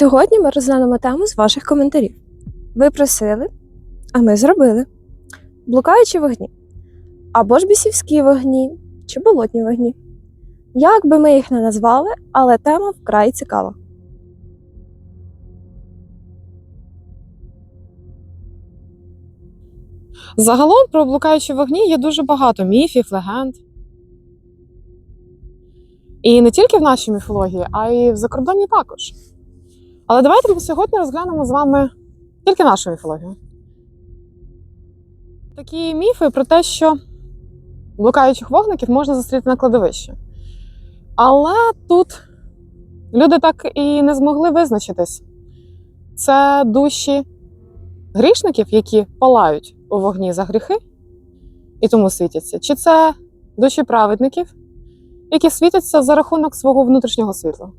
Сьогодні ми розглянемо тему з ваших коментарів. Ви просили, а ми зробили. Блукаючі вогні. Або ж бісівські вогні чи болотні вогні. Як би ми їх не назвали, але тема вкрай цікава. Загалом про блукаючі вогні є дуже багато міфів, легенд. І не тільки в нашій міфології, а й в закордонній також. Але давайте ми сьогодні розглянемо з вами тільки нашу міфологію. Такі міфи про те, що блукаючих вогників можна зустріти на кладовищі. Але тут люди так і не змогли визначитись. Це душі грішників, які палають у вогні за гріхи і тому світяться, чи це душі праведників, які світяться за рахунок свого внутрішнього світла.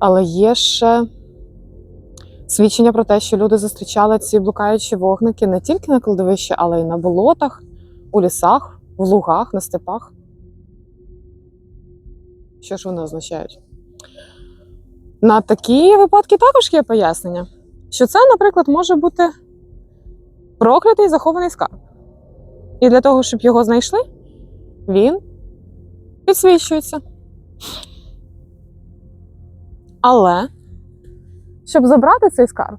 Але є ще свідчення про те, що люди зустрічали ці блукаючі вогники не тільки на кладовищі, але й на болотах, у лісах, в лугах, на степах. Що ж вони означають? На такі випадки також є пояснення що це, наприклад, може бути проклятий захований скарб. І для того, щоб його знайшли, він підсвічується. Але щоб забрати цей скарб,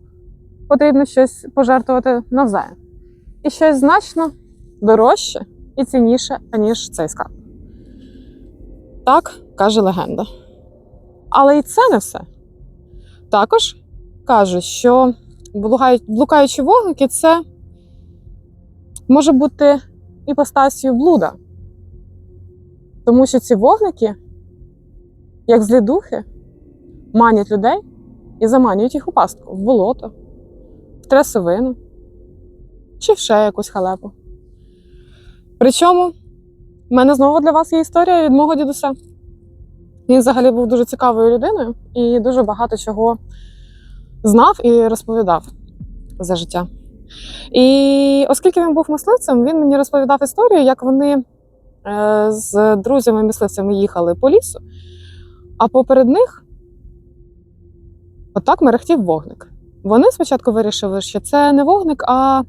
потрібно щось пожертвувати навзаєм. І щось значно дорожче і цінніше, аніж цей скарб. Так каже легенда. Але і це не все. Також кажуть, що блукаючі вогники це може бути іпостасію блуда. Тому що ці вогники, як злі духи, манять людей і заманюють їх у пастку в болото, в трясовину чи в ще якусь халепу. Причому в мене знову для вас є історія від мого дідуся. Він взагалі був дуже цікавою людиною і дуже багато чого знав і розповідав за життя. І оскільки він був мисливцем, він мені розповідав історію, як вони е, з друзями-мисливцями їхали по лісу, а поперед них отак мерехтів вогник. Вони спочатку вирішили, що це не вогник, а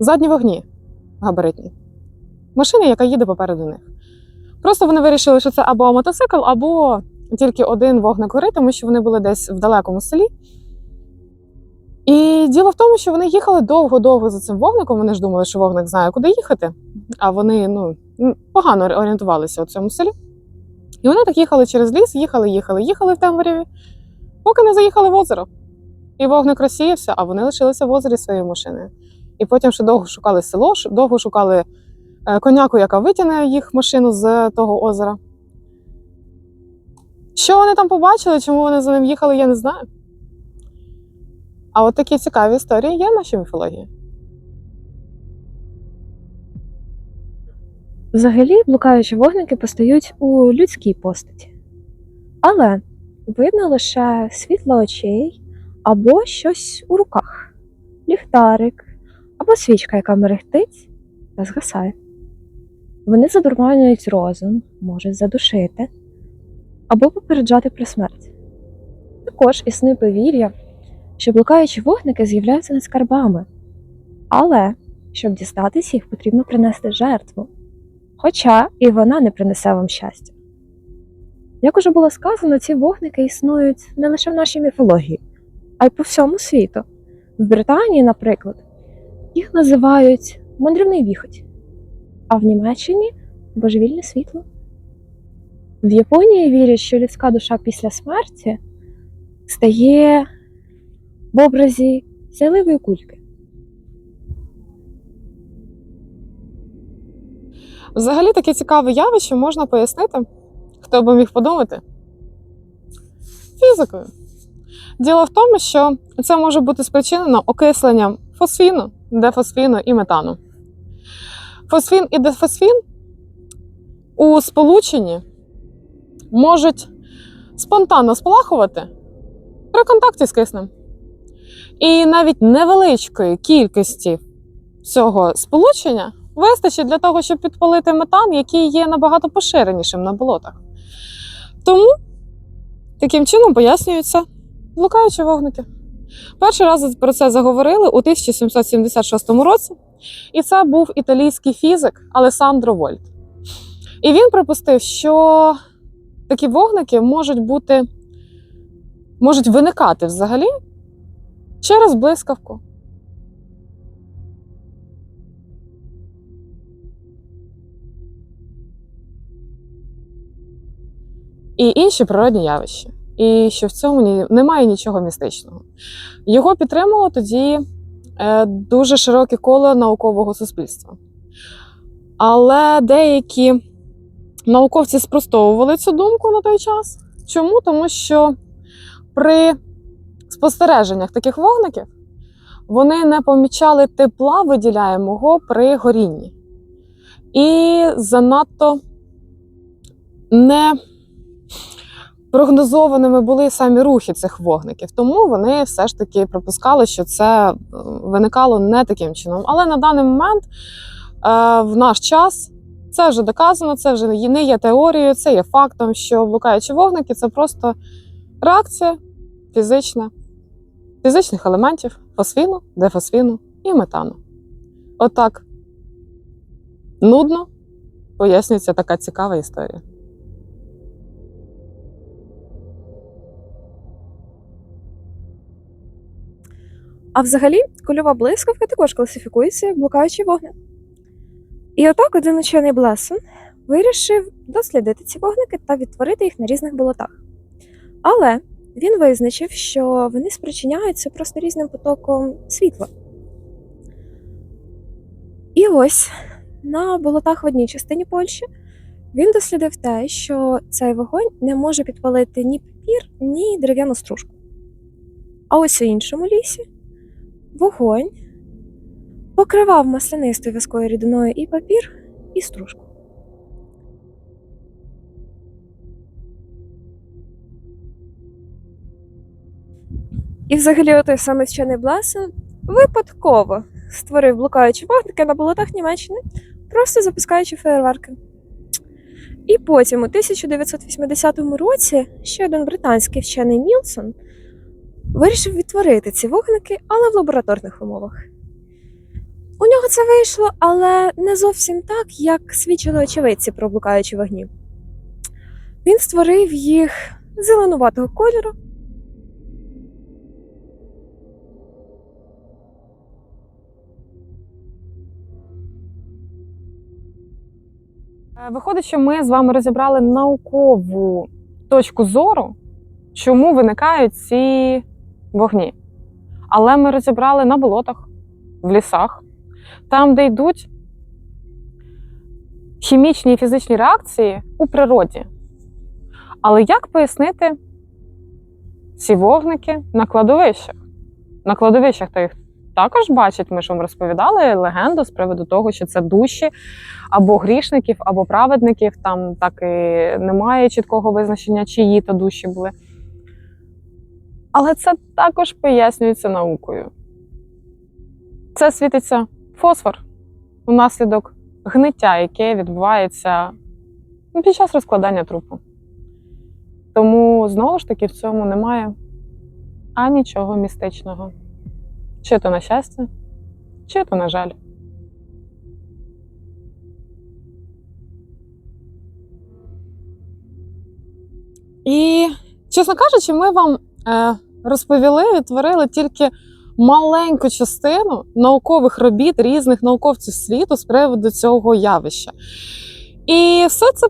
задні вогні габаритні. Машина, яка їде попереду них. Просто вони вирішили, що це або мотоцикл, або тільки один вогник горить, тому що вони були десь в далекому селі. І діло в тому, що вони їхали довго-довго за цим вогником. Вони ж думали, що вогник знає, куди їхати, а вони ну, погано орієнтувалися у цьому селі. І вони так їхали через ліс, їхали, їхали, їхали в темряві, поки не заїхали в озеро. І вогник розсіявся, а вони лишилися в озері своєю машиною. І потім ще довго шукали село, довго шукали е, коняку, яка витягне їх машину з того озера. Що вони там побачили, чому вони за ним їхали, я не знаю. А от такі цікаві історії є в нашій міфології. Взагалі, блукаючі вогники постають у людській постаті. Але видно лише світло очей або щось у руках, ліхтарик або свічка, яка мерехтить та згасає. Вони задурманюють розум, можуть задушити або попереджати про смерть. Також існує повір'я, що блукаючі вогники з'являються над скарбами, але щоб дістатись їх, потрібно принести жертву. Хоча і вона не принесе вам щастя. Як уже було сказано, ці вогники існують не лише в нашій міфології, а й по всьому світу. В Британії, наприклад, їх називають мандрівний віхоть, а в Німеччині божевільне світло. В Японії вірять, що людська душа після смерті стає в образі сяйливої кульки. Взагалі таке цікаве явище можна пояснити, хто би міг подумати, фізикою. Діло в тому, що це може бути спричинено окисленням фосфіну, дефосфіну і метану. Фосфін і дефосфін у сполученні можуть спонтанно спалахувати при контакті з киснем. І навіть невеличкої кількості цього сполучення вистачить для того, щоб підпалити метан, який є набагато поширенішим на болотах. Тому таким чином пояснюються блукаючі вогники. Перший раз про це заговорили у 1776 році, і це був італійський фізик Алесандро Вольт. І він припустив, що такі вогники можуть бути, можуть виникати взагалі через блискавку. І інші природні явища. І що в цьому немає нічого містичного. Його підтримувало тоді е, дуже широке коло наукового суспільства. Але деякі науковці спростовували цю думку на той час. Чому? Тому що при спостереженнях таких вогників вони не помічали тепла, виділяємого при горінні. І занадто не прогнозованими були самі рухи цих вогників. Тому вони все ж таки припускали, що це е, виникало не таким чином. Але на даний момент, е, в наш час, це вже доказано, це вже не є теорією, це є фактом, що блукаючі вогники це просто реакція фізична, фізичних елементів фосфіну, дефосфіну і метану. Отак нудно пояснюється така цікава історія. А взагалі, кульова блискавка також класифікується як блукаючий вогник. І отак один учений Блесон вирішив дослідити ці вогники та відтворити їх на різних болотах. Але він визначив, що вони спричиняються просто різним потоком світла. І ось на болотах в одній частині Польщі він дослідив те, що цей вогонь не може підпалити ні папір, ні дерев'яну стружку. А ось у іншому лісі вогонь покривав маслянистою в'язкою рідиною і папір, і стружку. І взагалі той самий вчений Бласен випадково створив блукаючі вогники на болотах Німеччини, просто запускаючи фейерверки. І потім, у 1980 році, ще один британський вчений Мілсон вирішив відтворити ці вогники, але в лабораторних умовах. У нього це вийшло, але не зовсім так, як свідчили очевидці про блукаючі вогні. Він створив їх зеленуватого кольору. Е, Виходить, що ми з вами розібрали наукову точку зору, чому виникають ці вогні. Але ми розібрали на болотах, в лісах, там, де йдуть хімічні і фізичні реакції у природі. Але як пояснити ці вогники на кладовищах? На кладовищах то їх також бачать. Ми ж вам розповідали легенду з приводу того, що це душі або грішників, або праведників. Там так і немає чіткого визначення, чиї то душі були. Але це також пояснюється наукою. Це світиться фосфор унаслідок гниття, яке відбувається ну, під час розкладання трупу. Тому знову ж таки в цьому немає анічого містичного. Чи то на щастя, чи то на жаль. І, чесно кажучи, ми вам розповіли, відтворили тільки маленьку частину наукових робіт різних науковців світу з приводу цього явища. І все це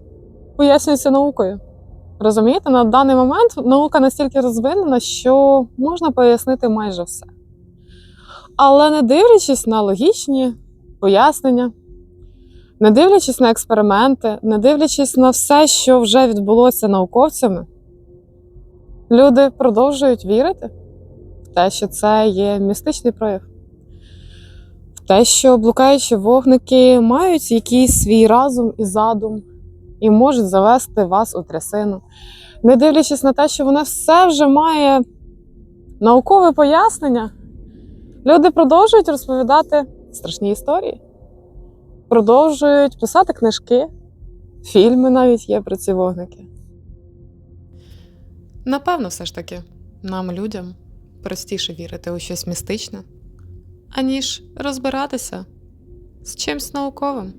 пояснюється наукою. Розумієте, на даний момент наука настільки розвинена, що можна пояснити майже все. Але не дивлячись на логічні пояснення, не дивлячись на експерименти, не дивлячись на все, що вже відбулося науковцями, люди продовжують вірити в те, що це є містичний прояв, в те, що блукаючі вогники мають якийсь свій разум і задум і можуть завести вас у трясину. Не дивлячись на те, що воно все вже має наукове пояснення, люди продовжують розповідати страшні історії, продовжують писати книжки, фільми навіть є про ці вогники. Напевно, все ж таки, нам, людям, простіше вірити у щось містичне, аніж розбиратися з чимсь науковим.